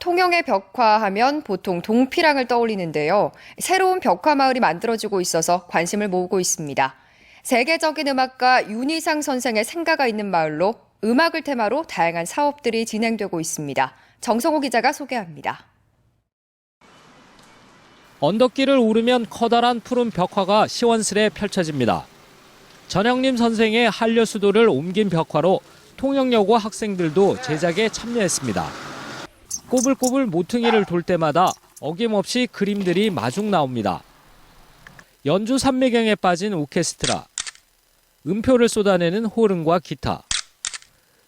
통영의 벽화하면 보통 동피랑을 떠올리는데요. 새로운 벽화 마을이 만들어지고 있어서 관심을 모으고 있습니다. 세계적인 음악가 윤희상 선생의 생가가 있는 마을로 음악을 테마로 다양한 사업들이 진행되고 있습니다. 정성호 기자가 소개합니다. 언덕길을 오르면 커다란 푸른 벽화가 시원스레 펼쳐집니다. 전영림 선생의 한려 수도를 옮긴 벽화로 통영여고 학생들도 제작에 참여했습니다. 꼬불꼬불 모퉁이를 돌 때마다 어김없이 그림들이 마중 나옵니다. 연주 산매경에 빠진 오케스트라, 음표를 쏟아내는 호른과 기타,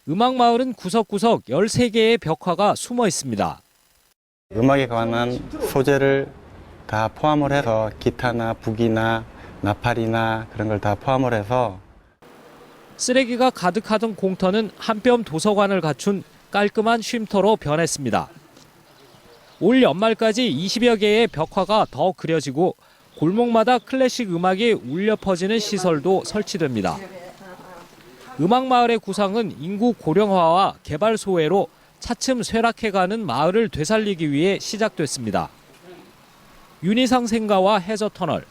음악 마을은 구석구석 13개의 벽화가 숨어 있습니다. 음악에 관한 소재를 다 포함을 해서 기타나 북이나 나팔이나 그런 걸 다 포함을 해서 쓰레기가 가득하던 공터는 한뼘 도서관을 갖춘 깔끔한 쉼터로 변했습니다. 올 연말까지 20여 개의 벽화가 더 그려지고 골목마다 클래식 음악이 울려 퍼지는 시설도 설치됩니다. 음악 마을의 구상은 인구 고령화와 개발 소외로 차츰 쇠락해가는 마을을 되살리기 위해 시작됐습니다. 윤희상 생가와 해저 터널,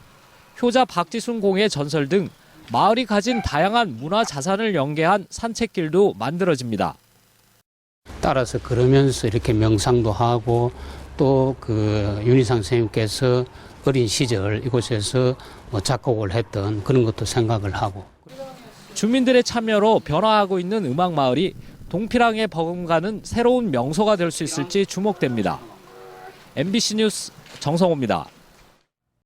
효자 박지순 공의 전설 등 마을이 가진 다양한 문화 자산을 연계한 산책길도 만들어집니다. 따라서 걸으면서 이렇게 명상도 하고 또 그 윤희상 선생님께서 어린 시절 이곳에서 뭐 작곡을 했던 그런 것도 생각을 하고 주민들의 참여로 변화하고 있는 음악 마을이 동피랑에 버금가는 새로운 명소가 될 수 있을지 주목됩니다. MBC 뉴스 정성호입니다.